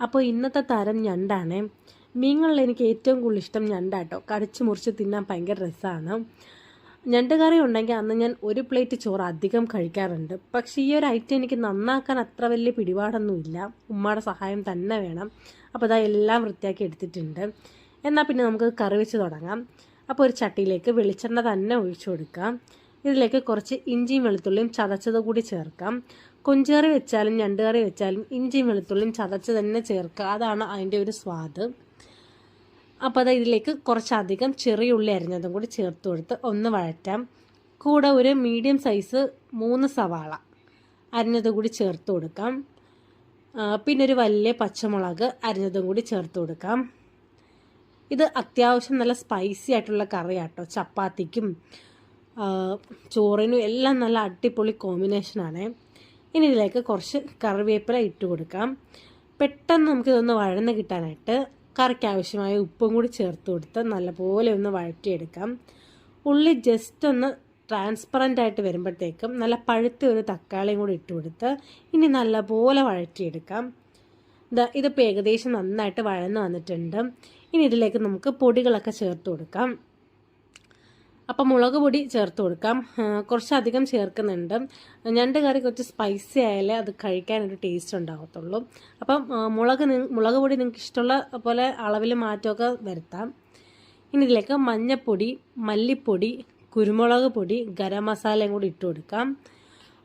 അപ്പോൾ ഇന്നത്തെ താരം ഞണ്ടാണ്. മീനുകളിൽ എനിക്ക് ഏറ്റവും കൂടുതൽ ഇഷ്ടം ഞണ്ടാട്ടോ കടിച്ചു മുറിച്ച് തിന്നാൻ ഭയങ്കര രസമാണ് ഞണ്ട് കറി ഉണ്ടെങ്കിൽ അന്ന് ഞാൻ ഒരു പ്ലേറ്റ് ചോറ് അധികം കഴിക്കാറുണ്ട്. പക്ഷേ ഈ ഒരു ഐറ്റം എനിക്ക് നന്നാക്കാൻ അത്ര വലിയ പിടിപാടൊന്നുമില്ല ഉമ്മയുടെ സഹായം തന്നെ വേണം. അപ്പോൾ അതാ എല്ലാം വൃത്തിയാക്കി എടുത്തിട്ടുണ്ട്. എന്നാൽ പിന്നെ നമുക്ക് കറി വെച്ച് തുടങ്ങാം. അപ്പോൾ ഒരു ചട്ടിയിലേക്ക് വെളിച്ചെണ്ണ തന്നെ ഒഴിച്ചു കൊടുക്കാം. ഇതിലേക്ക് കുറച്ച് ഇഞ്ചിയും വെളുത്തുള്ളിയും ചതച്ചത് കൂടി ചേർക്കാം. കൊഞ്ചുകറി വെച്ചാലും ഞണ്ട് കറി വെച്ചാലും ഇഞ്ചിയും വെളുത്തുള്ളിയും ചതച്ച് തന്നെ ചേർക്കുക. അതാണ് അതിന്റെ ഒരു സ്വാദ്. അപ്പോൾ അത് ഇതിലേക്ക് കുറച്ചധികം ചെറിയ ഉള്ളി അരിഞ്ഞതും കൂടി ചേർത്ത് കൊടുത്ത് ഒന്ന് വഴറ്റാം. കൂടെ ഒരു മീഡിയം സൈസ് മൂന്ന് സവാള അരിഞ്ഞതും കൂടി ചേർത്ത് കൊടുക്കാം. പിന്നെ ഒരു വലിയ പച്ചമുളക് അരിഞ്ഞതും കൂടി ചേർത്ത് കൊടുക്കാം. ഇത് അത്യാവശ്യം നല്ല സ്പൈസി ആയിട്ടുള്ള കറിയാട്ടോ. ചപ്പാത്തിക്കും ചോറിനും എല്ലാം നല്ല അടിപൊളി കോമ്പിനേഷനാണ് ഇനി ഇതിലേക്ക് കുറച്ച് കറിവേപ്പില ഇട്ട് കൊടുക്കാം. പെട്ടെന്ന് നമുക്ക് ഇതൊന്ന് വഴന്ന് കിട്ടാനായിട്ട് കറിക്ക് ആവശ്യമായ ഉപ്പും കൂടി ചേർത്ത് കൊടുത്ത് നല്ലപോലെ ഒന്ന് വഴറ്റിയെടുക്കാം. ഉള്ളി ജസ്റ്റ് ഒന്ന് ട്രാൻസ്പെറന്റ് ആയിട്ട് വരുമ്പോഴത്തേക്കും നല്ല പഴുത്ത ഒരു തക്കാളിയും കൂടി ഇട്ട് കൊടുത്ത് ഇനി നല്ലപോലെ വഴറ്റിയെടുക്കാം. ഇതാ ഇതിപ്പോൾ ഏകദേശം നന്നായിട്ട് വഴന്ന് വന്നിട്ടുണ്ട്. ഇനി ഇതിലേക്ക് നമുക്ക് പൊടികളൊക്കെ ചേർത്ത് കൊടുക്കാം. അപ്പം മുളക് പൊടി ചേർത്ത് കൊടുക്കാം. കുറച്ചധികം ചേർക്കുന്നുണ്ട്. ഞണ്ട് കറി കുറച്ച് സ്പൈസി ആയാലേ അത് കഴിക്കാനൊരു ടേസ്റ്റ് ഉണ്ടാകത്തുള്ളൂ അപ്പം മുളക് മുളക് പൊടി നിങ്ങൾക്ക് ഇഷ്ടമുള്ള പോലെ അളവിൽ മാറ്റമൊക്കെ വരുത്താം. ഇനി ഇതിലേക്ക് മഞ്ഞൾപ്പൊടി മല്ലിപ്പൊടി കുരുമുളക് പൊടി ഗരം മസാലയും കൂടി ഇട്ട് കൊടുക്കാം.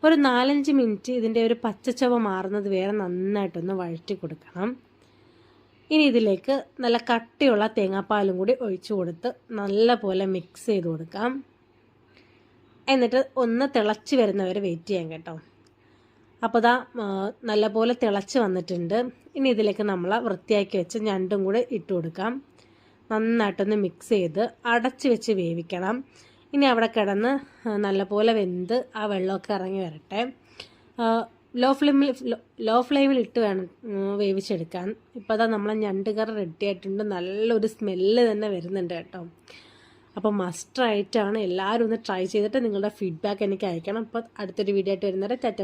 ഒരു നാലഞ്ച് മിനിറ്റ് ഇതിന്റെ ഒരു പച്ചച്ചവ മാറുന്നത് വരെ നന്നായിട്ടൊന്ന് വഴറ്റി കൊടുക്കണം. ഇനി ഇതിലേക്ക് നല്ല കട്ടിയുള്ള തേങ്ങാപ്പാലും കൂടി ഒഴിച്ചു കൊടുത്ത് നല്ല പോലെ മിക്സ് ചെയ്ത് കൊടുക്കാം. എന്നിട്ട് ഒന്ന് തിളച്ച് വരുന്നവരെ വെയിറ്റ് ചെയ്യാം കേട്ടോ. അപ്പോൾ നല്ല നല്ലപോലെ തിളച്ച് വന്നിട്ടുണ്ട്. ഇനി ഇതിലേക്ക് നമ്മൾ വൃത്തിയാക്കി വെച്ച് ഞണ്ടും കൂടെ ഇട്ട് കൊടുക്കാം. നന്നായിട്ടൊന്ന് മിക്സ് ചെയ്ത് അടച്ച് വെച്ച് വേവിക്കണം. ഇനി അവിടെ കിടന്ന് നല്ല നല്ലപോലെ വെന്ത് ആ വെള്ളമൊക്കെ ഇറങ്ങി വരട്ടെ. ലോ ഫ്ലെയിമിൽ ലോ ഫ്ലെയിമിൽ ഇട്ട് വേണം വേവിച്ചെടുക്കാൻ. ഇപ്പോൾ അതാ നമ്മളെ ഞണ്ട് കറി റെഡി ആയിട്ടുണ്ട്. നല്ലൊരു സ്മെല്ല് തന്നെ വരുന്നുണ്ട് കേട്ടോ. അപ്പോൾ മസ്റ്റ് ആയിട്ടാണ് എല്ലാവരും ഒന്ന് ട്രൈ ചെയ്തിട്ട് നിങ്ങളുടെ ഫീഡ്ബാക്ക് എനിക്ക് അയക്കണം. അപ്പോൾ അടുത്തൊരു വീഡിയോ ആയിട്ട് വരുന്നവരെ ടാറ്റ